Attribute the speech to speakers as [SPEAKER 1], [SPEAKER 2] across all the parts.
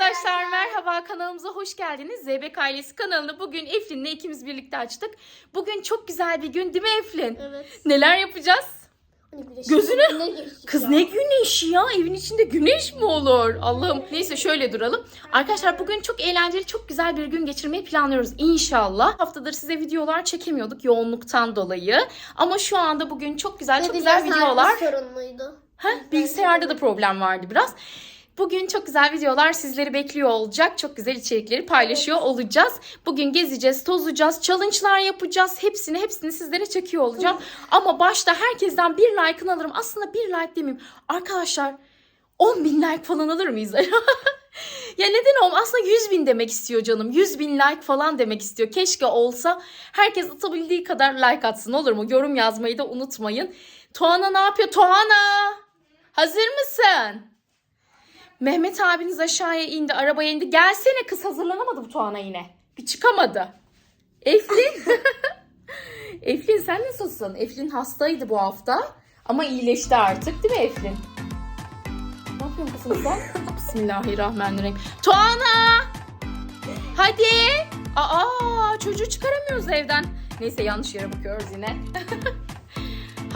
[SPEAKER 1] Arkadaşlar merhaba kanalımıza hoş geldiniz. Zeybek Ailesi kanalını bugün Eflin'le ikimiz birlikte açtık. Bugün çok güzel bir gün değil mi Eflin?
[SPEAKER 2] Evet.
[SPEAKER 1] Neler yapacağız?
[SPEAKER 2] Hani.
[SPEAKER 1] Gözünü-
[SPEAKER 2] Ne
[SPEAKER 1] Kız ne güneşi ya? Evin içinde güneş mi olur? Allah'ım. Neyse şöyle duralım. Arkadaşlar bugün çok eğlenceli, çok güzel bir gün geçirmeyi planlıyoruz inşallah. Haftadır size videolar çekemiyorduk yoğunluktan dolayı. Ama şu anda bugün çok güzel, çok güzel videolar. Heh, bilgisayarda da problem vardı biraz. Bugün çok güzel videolar sizleri bekliyor olacak. Çok güzel içerikleri paylaşıyor olacağız. Bugün gezeceğiz, tozacağız, challenge'lar yapacağız. Hepsini hepsini sizlere çekiyor olacağım. Ama başta herkesten bir like'ını alırım. Aslında bir like demeyeyim. Arkadaşlar 10 bin like falan alır mıyız? ya neden olmaz? Aslında 100 bin demek istiyor canım. 100 bin like falan demek istiyor. Keşke olsa herkes atabildiği kadar like atsın olur mu? Yorum yazmayı da unutmayın. Tuana ne yapıyor? Tuana! Hazır mısın? Mehmet abiniz aşağıya indi, arabaya indi. Gelsene kız hazırlanamadı bu Tuana yine. Bir çıkamadı. Eflin. Eflin sen nasılsın? Eflin hastaydı bu hafta. Ama iyileşti artık değil mi Eflin? Ne yapıyorsun kızım sen? Bismillahirrahmanirrahim. Tuana! Hadi! Aa çocuğu çıkaramıyoruz evden. Neyse yanlış yere bakıyoruz yine.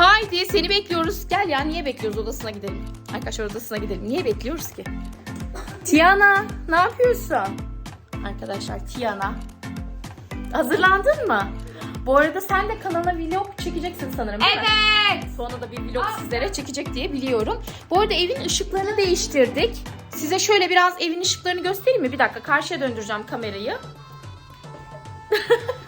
[SPEAKER 1] Haydi seni bekliyoruz. Gel ya niye bekliyoruz odasına gidelim. Arkadaşlar odasına gidelim. Niye bekliyoruz ki? Tiana ne yapıyorsun? Arkadaşlar Tiana. Hazırlandın mı? Bu arada sen de kanala vlog çekeceksin sanırım değil mi?
[SPEAKER 2] Evet.
[SPEAKER 1] Sonra da bir vlog sizlere çekecek diye biliyorum. Bu arada evin ışıklarını değiştirdik. Size şöyle biraz evin ışıklarını göstereyim mi? Bir dakika karşıya döndüreceğim kamerayı.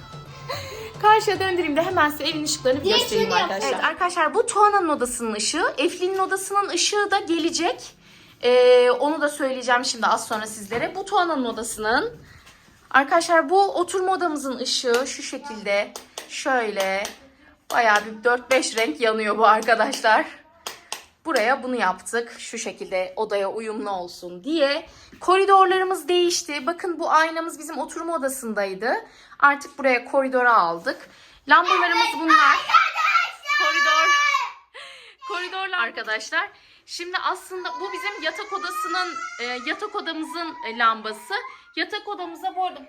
[SPEAKER 1] karşıya döndüreyim de hemen size evin ışıklarını bir
[SPEAKER 2] Direkt
[SPEAKER 1] göstereyim
[SPEAKER 2] yap.
[SPEAKER 1] arkadaşlar. Evet arkadaşlar bu Tuana'nın odasının ışığı. Eflin'in odasının ışığı da gelecek. Ee, onu da söyleyeceğim şimdi az sonra sizlere. Bu Tuana'nın odasının. Arkadaşlar bu oturma odamızın ışığı şu şekilde. Şöyle. Bayağı bir 4-5 renk yanıyor bu arkadaşlar. Buraya bunu yaptık. Şu şekilde odaya uyumlu olsun diye. Koridorlarımız değişti. Bakın bu aynamız bizim oturma odasındaydı. Artık buraya koridora aldık. Lambalarımız bunlar. Koridor. Koridorlar arkadaşlar. Şimdi aslında bu bizim yatak odasının e, yatak odamızın e, lambası. Yatak odamıza bu arada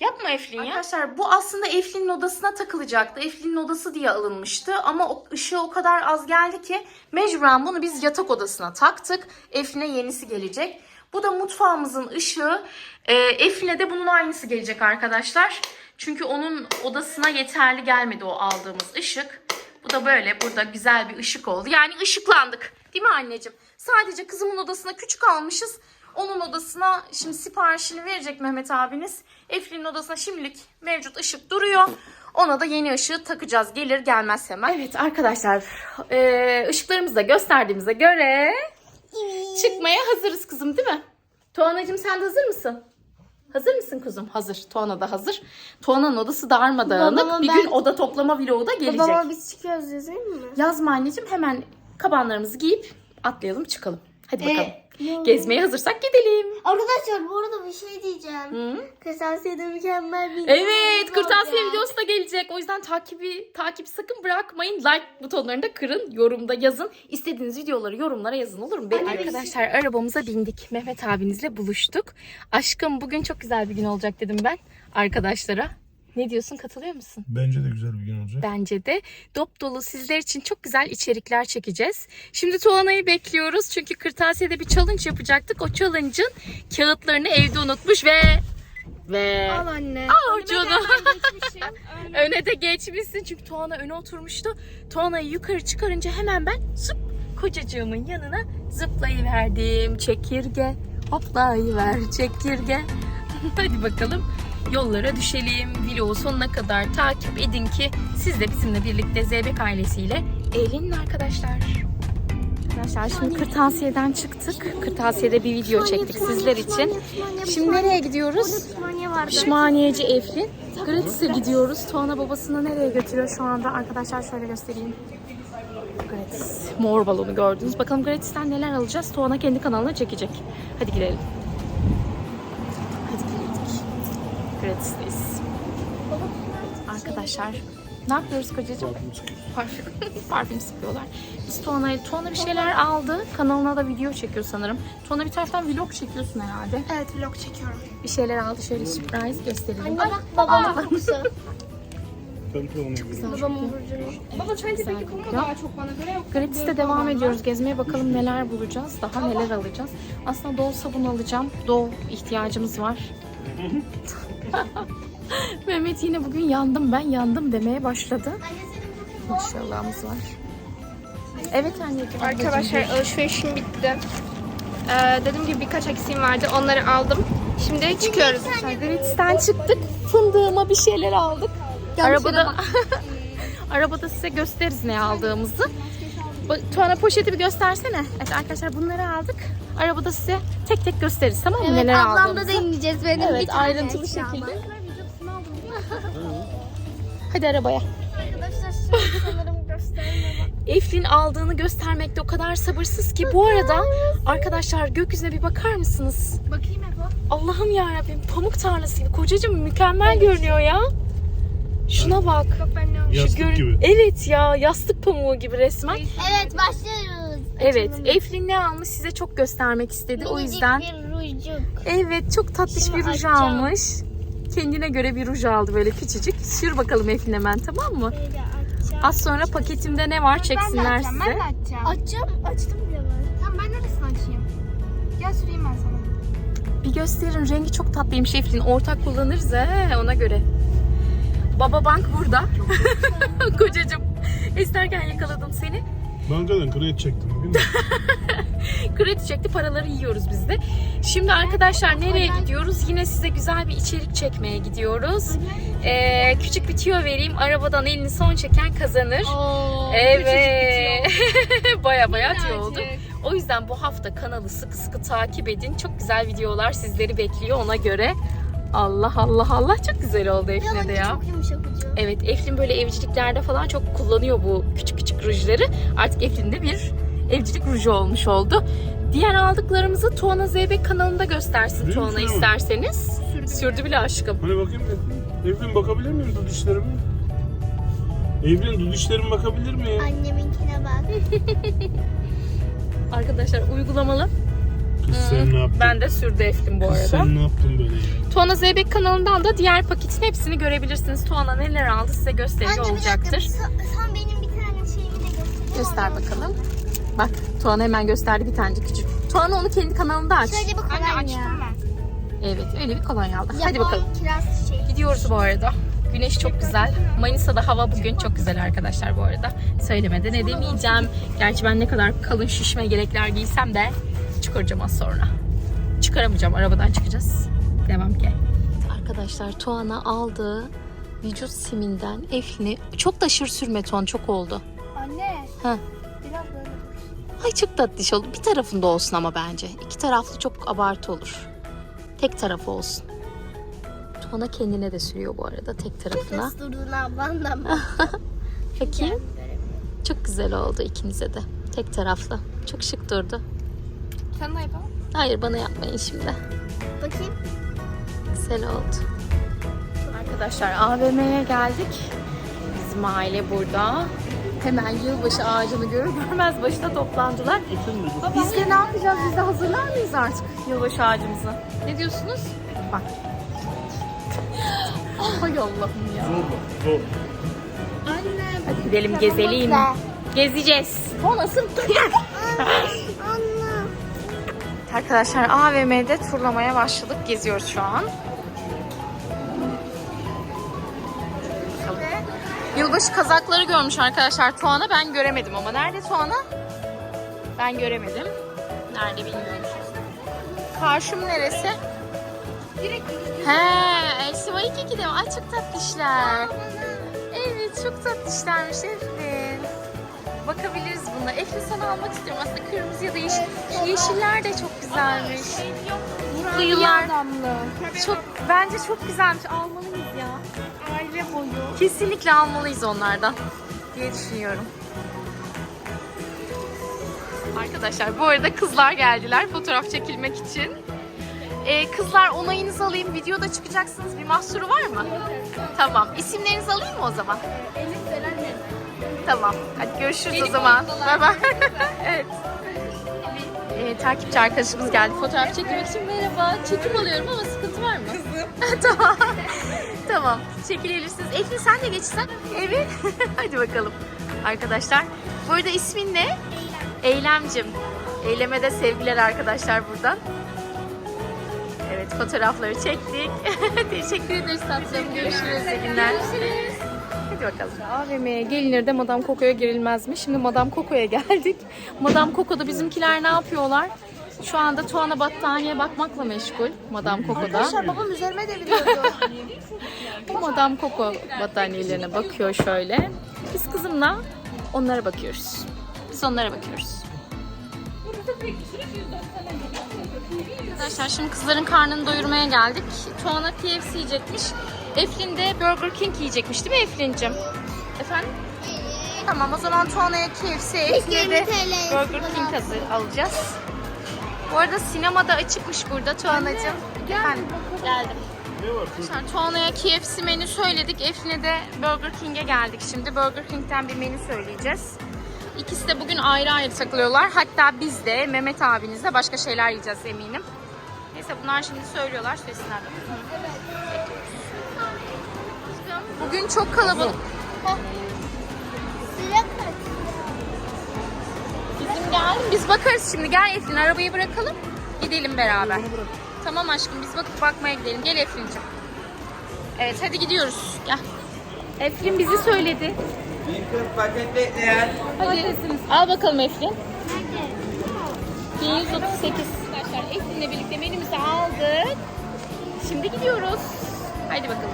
[SPEAKER 1] Yapma Eflin ya. Arkadaşlar bu aslında Eflin'in odasına takılacaktı. Eflin'in odası diye alınmıştı ama o ışığı o kadar az geldi ki mecburen bunu biz yatak odasına taktık. Eflin'e yenisi gelecek. Bu da mutfağımızın ışığı. Ee, Eflin'e de bunun aynısı gelecek arkadaşlar. Çünkü onun odasına yeterli gelmedi o aldığımız ışık. Bu da böyle burada güzel bir ışık oldu. Yani ışıklandık. Değil mi anneciğim? Sadece kızımın odasına küçük almışız. Onun odasına şimdi siparişini verecek Mehmet abiniz. Eflin'in odasına şimdilik mevcut ışık duruyor. Ona da yeni ışığı takacağız. Gelir gelmez hemen. Evet arkadaşlar eee, ışıklarımızı da gösterdiğimize göre çıkmaya hazırız kızım değil mi? Tuğanacığım sen de hazır mısın? Hazır mısın kuzum? Hazır. Tuana da hazır. Tuana'nın odası darmadağınık.
[SPEAKER 2] Babama
[SPEAKER 1] Bir
[SPEAKER 2] ben-
[SPEAKER 1] gün oda toplama vlogu da gelecek.
[SPEAKER 2] Babama biz çıkıyoruz yazayım mı?
[SPEAKER 1] Yazma anneciğim hemen kabanlarımızı giyip atlayalım çıkalım. Hadi bakalım.
[SPEAKER 2] Ee.
[SPEAKER 1] Gezmeye hazırsak gidelim.
[SPEAKER 2] Arkadaşlar bu arada bir şey diyeceğim.
[SPEAKER 1] Hı?
[SPEAKER 2] Kırtasiye'de mükemmel bir
[SPEAKER 1] Evet, kırtasiye
[SPEAKER 2] olacak.
[SPEAKER 1] videosu da gelecek. O yüzden takibi takip sakın bırakmayın. Like butonlarını da kırın. Yorumda yazın. İstediğiniz videoları yorumlara yazın olur mu? Benim arkadaşlar arabamıza bindik. Mehmet abinizle buluştuk. Aşkım bugün çok güzel bir gün olacak dedim ben arkadaşlara. Ne diyorsun? Katılıyor musun?
[SPEAKER 3] Bence de güzel bir gün olacak.
[SPEAKER 1] Bence de dop dolu sizler için çok güzel içerikler çekeceğiz. Şimdi Tuana'yı bekliyoruz çünkü kırtasiyede bir challenge yapacaktık. O challenge'ın kağıtlarını evde unutmuş ve ve
[SPEAKER 2] Al anne.
[SPEAKER 1] Al canım. öne de geçmişsin çünkü Tuana öne oturmuştu. Tuana'yı yukarı çıkarınca hemen ben zıp kocacığımın yanına zıplayıverdim. Çekirge hoplayıver çekirge. Hadi bakalım yollara düşelim. Vlogu sonuna kadar takip edin ki siz de bizimle birlikte Zeybek ailesiyle eğlenin arkadaşlar. Arkadaşlar şimdi kırtasiyeden çıktık. Kırtasiyede bir video çektik sizler için. Şimdi nereye gidiyoruz? Pişmaniyeci Eflin. Gratis'e gidiyoruz. Tuana babasını nereye götürüyor şu anda? Arkadaşlar şöyle göstereyim. Gratis. Mor balonu gördünüz. Bakalım Gratis'ten neler alacağız? Tuana kendi kanalına çekecek. Hadi gidelim. Hadi gidelim. Gratis'teyiz. Arkadaşlar Ne yapıyoruz kocacığım?
[SPEAKER 3] Parfüm.
[SPEAKER 1] Parfüm, sıkıyorlar. Biz Tuana'ya, Tuana bir şeyler aldı. Kanalına da video çekiyor sanırım. Tuana bir taraftan vlog çekiyorsun herhalde.
[SPEAKER 4] Evet vlog çekiyorum.
[SPEAKER 1] Bir şeyler aldı. Şöyle surprise gösterelim.
[SPEAKER 2] Anne bak babamın kokusu. Burcunu.
[SPEAKER 4] Baba
[SPEAKER 1] Güzel
[SPEAKER 4] peki koku
[SPEAKER 1] kokuyor.
[SPEAKER 4] daha çok bana göre yok.
[SPEAKER 1] Gratis'te devam ediyoruz. Gezmeye bakalım neler bulacağız. Daha neler alacağız. Aslında Dove sabun alacağım. Dove ihtiyacımız var. Mehmet yine bugün yandım ben yandım demeye başladı. Maşallahımız var. Evet anneciğim.
[SPEAKER 4] Arkadaşlar alışverişim bitti. Ee, dediğim gibi birkaç eksiğim vardı. Onları aldım. Şimdi çıkıyoruz.
[SPEAKER 1] Gratis'ten çıktık. Fındığıma bir şeyler aldık. Arabada arabada size gösteririz ne aldığımızı. Tuana poşeti bir göstersene. Evet arkadaşlar bunları aldık. Arabada size tek tek gösteririz tamam mı?
[SPEAKER 2] Evet
[SPEAKER 1] Neler
[SPEAKER 2] ablam da
[SPEAKER 1] aldığımızı.
[SPEAKER 2] deneyeceğiz benim bir
[SPEAKER 1] Evet
[SPEAKER 2] tane
[SPEAKER 1] ayrıntılı
[SPEAKER 2] eşyam
[SPEAKER 1] şekilde. Hadi arabaya.
[SPEAKER 2] Arkadaşlar şimdi sanırım gösterme bak.
[SPEAKER 1] Eflin aldığını göstermekte o kadar sabırsız ki. Bu arada arkadaşlar gökyüzüne bir bakar mısınız?
[SPEAKER 4] Bakayım Ebo.
[SPEAKER 1] Allah'ım ya Rabbim pamuk tarlası gibi. Kocacığım mükemmel görünüyor ya. Şuna bak.
[SPEAKER 4] Bak ben ne.
[SPEAKER 3] Yastık
[SPEAKER 1] Görün-
[SPEAKER 3] gibi.
[SPEAKER 1] Evet ya yastık pamuğu gibi resmen.
[SPEAKER 2] Evet başlıyoruz.
[SPEAKER 1] Evet Eflin ne almış size çok göstermek istedi. O
[SPEAKER 2] Minicik
[SPEAKER 1] yüzden
[SPEAKER 2] bir rujcuk.
[SPEAKER 1] evet çok tatlış
[SPEAKER 2] Şimdi
[SPEAKER 1] bir ruj
[SPEAKER 2] açacağım.
[SPEAKER 1] almış. Kendine göre bir ruj aldı böyle küçücük. Sür bakalım Eflin hemen tamam mı?
[SPEAKER 2] Açacağım.
[SPEAKER 1] Az sonra paketimde ne var çeksinler
[SPEAKER 4] açacağım.
[SPEAKER 1] size.
[SPEAKER 4] Ben de açacağım.
[SPEAKER 2] Açacağım. Açtım bile ben.
[SPEAKER 4] Tamam ben neresini açayım? Gel süreyim ben sana.
[SPEAKER 1] Bir gösterin rengi çok tatlıymış Eflin. Ortak kullanırız he ona göre. Baba Bank burada. Kocacığım. İsterken yakaladım seni.
[SPEAKER 3] Bankadan kredi çektim.
[SPEAKER 1] Kredi çekti paraları yiyoruz biz de. Şimdi arkadaşlar nereye gidiyoruz? Yine size güzel bir içerik çekmeye gidiyoruz. Ee, küçük bir tüyo vereyim. Arabadan elini son çeken kazanır.
[SPEAKER 2] Oo.
[SPEAKER 1] Evet. baya baya tüyo oldu. O yüzden bu hafta kanalı sıkı sıkı takip edin. Çok güzel videolar sizleri bekliyor ona göre. Allah Allah Allah çok güzel oldu Efne de ya.
[SPEAKER 2] Çok yumuşak ucu.
[SPEAKER 1] Evet Eflin böyle evciliklerde falan çok kullanıyor bu küçük küçük rujları. Artık Eflin de bir evcilik ruju olmuş oldu. Diğer aldıklarımızı Tuana Zeybek kanalında göstersin
[SPEAKER 3] Değil?
[SPEAKER 1] Tuana
[SPEAKER 3] Sürdü
[SPEAKER 1] isterseniz. Sürdü bile aşkım.
[SPEAKER 3] Hani bakayım Evlin. Evlin bakabilir miyim dud dud dişlerime bakabilir miyim?
[SPEAKER 2] Anneminkine bak.
[SPEAKER 1] Arkadaşlar uygulamalı.
[SPEAKER 3] Kız sen ne yaptın?
[SPEAKER 1] Ben de sürdü Eflin bu
[SPEAKER 3] Kız
[SPEAKER 1] arada.
[SPEAKER 3] sen ne yaptın böyle ya?
[SPEAKER 1] Tuana Zeybek kanalından da diğer paketin hepsini görebilirsiniz. Tuana neler aldı size gösteriyor olacaktır.
[SPEAKER 2] Sen, sen benim bir tane şeyimi de göster.
[SPEAKER 1] Göster bakalım. Bak Tuana hemen gösterdi bir tane küçük. Tuana onu kendi kanalında aç.
[SPEAKER 2] Şöyle bir
[SPEAKER 4] Anne
[SPEAKER 2] kolonya.
[SPEAKER 4] açtım ben.
[SPEAKER 1] Evet öyle bir kolonya aldı. Hadi
[SPEAKER 2] Japon
[SPEAKER 1] bakalım.
[SPEAKER 2] kiraz şey.
[SPEAKER 1] Gidiyoruz bu arada. Güneş çok güzel. Manisa'da hava bugün çok güzel arkadaşlar bu arada. Söylemeden edemeyeceğim. Gerçi ben ne kadar kalın şişme yelekler giysem de çıkaracağım az sonra. Çıkaramayacağım. Arabadan çıkacağız. Devam ki. Arkadaşlar Tuana aldığı vücut siminden Eflin'i çok da aşırı sürme Tuan çok oldu.
[SPEAKER 4] Anne.
[SPEAKER 1] Ha.
[SPEAKER 4] Biraz böyle dur.
[SPEAKER 1] Ay çok tatlış oldu. Bir tarafında olsun ama bence. İki taraflı çok abartı olur. Tek tarafı olsun. Tuana kendine de sürüyor bu arada tek tarafına.
[SPEAKER 2] Nasıl durduğunu ablam da mı?
[SPEAKER 1] Bakayım. Çok güzel oldu ikinize de. Tek taraflı. Çok şık durdu.
[SPEAKER 4] Sen de yapalım.
[SPEAKER 1] Hayır bana yapmayın şimdi.
[SPEAKER 2] Bakayım.
[SPEAKER 1] Güzel oldu. Arkadaşlar AVM'ye geldik. Bizim aile burada. Hemen yılbaşı ağacını görür görmez başına toplandılar. Biz de ne yapacağız? Biz de hazırlar mıyız artık yılbaşı ağacımızı? Ne diyorsunuz? Bak. Hay Allah'ım ya.
[SPEAKER 3] Zor zor.
[SPEAKER 1] Hadi gidelim gezelim. Gezeceğiz. O nasıl? Arkadaşlar AVM'de turlamaya başladık. Geziyoruz şu an. Yılbaşı kazakları görmüş arkadaşlar Tuana. Ben göremedim ama. Nerede Tuana? Ben göremedim. Nerede bilmiyorum. Karşım neresi? He, Elsiva 2'de mi? Ay çok tatlışlar. Evet çok tatlışlarmış Eflin. Bakabiliriz buna. Eflin sana almak istiyorum. Aslında kırmızı ya da yeşil. Yeşiller de çok güzelmiş. Kıyılar. Çok, bence çok güzelmiş. Almalıyız ya.
[SPEAKER 4] Aile boyu.
[SPEAKER 1] Kesinlikle almalıyız onlardan diye düşünüyorum. Arkadaşlar bu arada kızlar geldiler fotoğraf çekilmek için. Ee, kızlar onayınızı alayım. Videoda çıkacaksınız. Bir mahsuru var mı? Tamam. İsimlerinizi alayım mı o zaman? Tamam. Hadi görüşürüz o zaman. Bay bay. evet. Ee, takipçi arkadaşımız geldi. Fotoğraf çekmek için merhaba. Çekim alıyorum ama sıkıntı var mı? Kızım. tamam. tamam. Çekilirirsiniz. Eflin sen de geçsen. Evet. Hadi bakalım. Arkadaşlar. Bu arada ismin ne? Eylemcim. Eyleme de sevgiler arkadaşlar buradan. Evet fotoğrafları çektik. Teşekkür ederiz tatlım. Görüşürüz. İyi günler. Hadi bakalım. AVM'ye gelinir de Madame Coco'ya girilmez mi? Şimdi Madame Coco'ya geldik. Madame Coco'da bizimkiler ne yapıyorlar? Şu anda Tuana battaniye bakmakla meşgul Madame Coco'da.
[SPEAKER 2] babam üzerime de biliyordu.
[SPEAKER 1] Bu Madame Coco battaniyelerine bakıyor şöyle. Biz kızımla onlara bakıyoruz. Biz onlara bakıyoruz. Arkadaşlar şimdi kızların karnını doyurmaya geldik. Tuana KFC yiyecekmiş. Eflin de Burger King yiyecekmiş değil mi Eflin'cim? Efendim? Tamam o zaman Tuana'ya KFC, Eflin'e de
[SPEAKER 2] 20 TL
[SPEAKER 1] Burger King hazır alacağız. Bu arada sinemada açıkmış burada Tuana'cığım. Efendim? Geldim.
[SPEAKER 3] Ne var?
[SPEAKER 1] Arkadaşlar Tuana'ya KFC menü söyledik. Eflin'e de Burger King'e geldik. Şimdi Burger King'den bir menü söyleyeceğiz. İkisi de bugün ayrı ayrı takılıyorlar. Hatta biz de Mehmet abinizle başka şeyler yiyeceğiz eminim. Neyse bunlar şimdi söylüyorlar. Söylesinler. Bugün çok kalabalık. Bizim geldim. Biz bakarız şimdi. Gel Eflin arabayı bırakalım. Gidelim beraber. Tamam aşkım biz bakıp bakmaya gidelim. Gel Eflin'cim. Evet hadi gidiyoruz. Gel. Eflin bizi söyledi.
[SPEAKER 5] Bir paket bekleyen.
[SPEAKER 1] Hadi. Al bakalım Eflin. 1138. Arkadaşlar Eflin'le birlikte menümüzü aldık. Şimdi gidiyoruz. Haydi bakalım.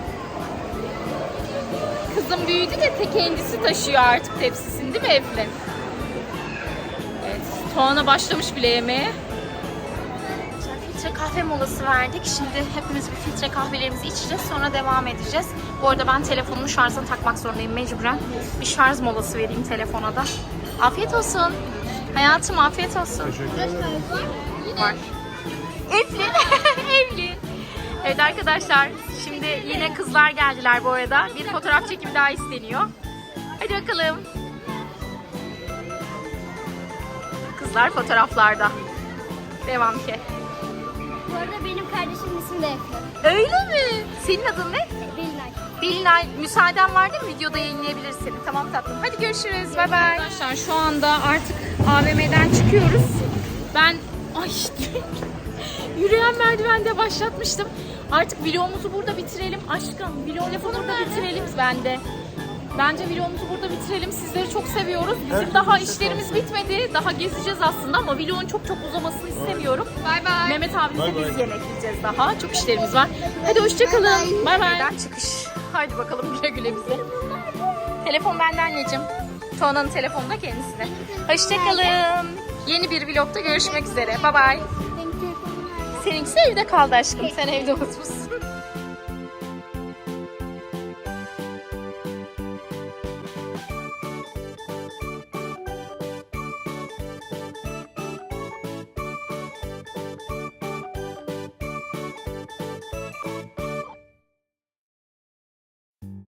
[SPEAKER 1] Kızım büyüdü de tek kendisi taşıyor artık tepsisini değil mi Eflin? Evet. Tuana başlamış bile yemeğe. Filtre kahve molası verdik. Şimdi hepimiz bir filtre kahvelerimizi içeceğiz. Sonra devam edeceğiz. Bu arada ben telefonumu şarja takmak zorundayım mecburen. Bir şarj molası vereyim telefona da. Afiyet olsun. Hayatım afiyet olsun.
[SPEAKER 3] Teşekkür ederim.
[SPEAKER 1] Var. Eflin. Evlin. Evet arkadaşlar. Şimdi yine kızlar geldiler bu arada. Bir fotoğraf çekimi daha isteniyor. Hadi bakalım. Kızlar fotoğraflarda. Devam ki.
[SPEAKER 2] Bu arada benim kardeşimin ismi de Efe.
[SPEAKER 1] Öyle mi? Senin adın ne?
[SPEAKER 2] Belinay.
[SPEAKER 1] Belinay müsaaden var değil mi? Videoda yayınlayabiliriz seni. Tamam tatlım. Hadi görüşürüz. Bay bay. Arkadaşlar şu anda artık AVM'den çıkıyoruz. Ben ay yürüyen merdivende başlatmıştım. Artık vlogumuzu burada bitirelim. Aşkım vlogumuzu burada bitirelim ben de. Bence vlogumuzu burada bitirelim. Sizleri çok seviyoruz. Bizim daha işlerimiz bitmedi. Daha gezeceğiz aslında ama vlogun çok çok uzamasını istemiyorum.
[SPEAKER 4] Bay bay.
[SPEAKER 1] Mehmet abimizle
[SPEAKER 3] Bay bay.
[SPEAKER 1] biz yemek yiyeceğiz daha. Çok işlerimiz var. Hadi hoşçakalın. Bay bay. çıkış. Haydi bakalım güle güle bize. Telefon bende anneciğim. Tuana'nın telefonu da kendisine. Hoşçakalın. Yeni bir vlogda görüşmek üzere. Bay bay. Seninkisi evde kaldı aşkım. Sen evde unutmuşsun.